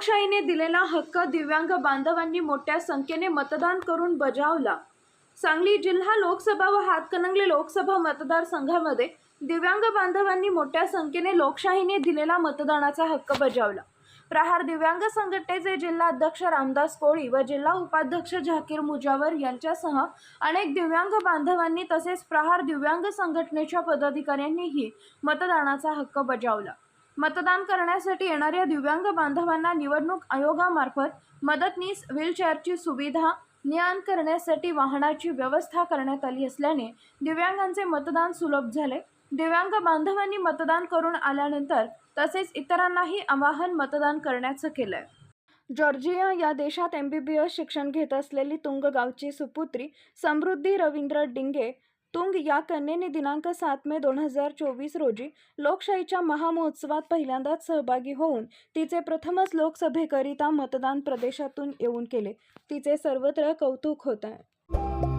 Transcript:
लोकशाहीने दिलेला हक्क दिव्यांग बांधवांनी मोठ्या संख्येने मतदान करून बजावला. सांगली जिल्हा लोकसभा व हातकणंगले लोकसभा मतदारसंघामध्ये दिव्यांग बांधवांनी मोठ्या संख्येने लोकशाहीने दिलेला मतदानाचा हक्क बजावला. प्रहार दिव्यांग संघटनेचे जिल्हा अध्यक्ष रामदास कोळी व जिल्हा उपाध्यक्ष झाकीर मुजावर यांच्यासह अनेक दिव्यांग बांधवांनी तसेच प्रहार दिव्यांग संघटनेच्या पदाधिकाऱ्यांनीही मतदानाचा हक्क बजावला. मतदान करण्यासाठी येणाऱ्या दिव्यांग बांधवांना निवडणूक आयोगामार्फत मदतनीस व्हीलचेअरची सुविधा ने आण करण्यासाठी वाहनाची व्यवस्था करण्यात आली असल्याने दिव्यांगांचे मतदान सुलभ झाले. दिव्यांग बांधवांनी मतदान करून आल्यानंतर तसेच इतरांनाही आवाहन मतदान करण्याचं केलंय. जॉर्जिया या देशात एम बी बी एस शिक्षण घेत असलेली तुंग गावची सुपुत्री समृद्धी रवींद्र डिंगे तुंग या कन्येने दिनांक सात मे दोन हजार चोवीस रोजी लोकशाहीच्या महामहोत्सवात पहिल्यांदाच सहभागी होऊन तिचे प्रथमच लोकसभेकरिता मतदान प्रदेशातून येऊन केले. तिचे सर्वत्र कौतुक होत आहे.